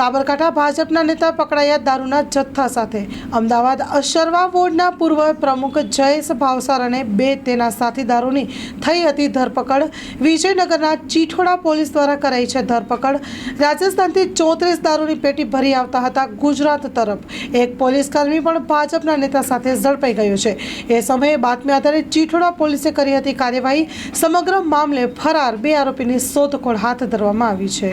સાબરકાંઠા ભાજપના નેતા પકડાયા દારૂના જથ્થા સાથે. અમદાવાદ અશરવા બોર્ડના પૂર્વ પ્રમુખ જયેશ ભાવસાર અને બે તેના સાથીદારોની થઈ હતી ધરપકડ. વિજયનગરના ચીઠોડા પોલીસ દ્વારા કરાઈ છે ધરપકડ. રાજસ્થાનથી ચોત્રીસ દારૂની પેટી ભરી આવતા હતા ગુજરાત તરફ. એક પોલીસકર્મી પણ ભાજપના નેતા સાથે ઝડપાઈ ગયો છે. એ સમયે બાતમી આધારે ચીઠોડા પોલીસે કરી હતી કાર્યવાહી. સમગ્ર મામલે ફરાર બે આરોપીની શોધખોળ હાથ ધરવામાં આવી છે.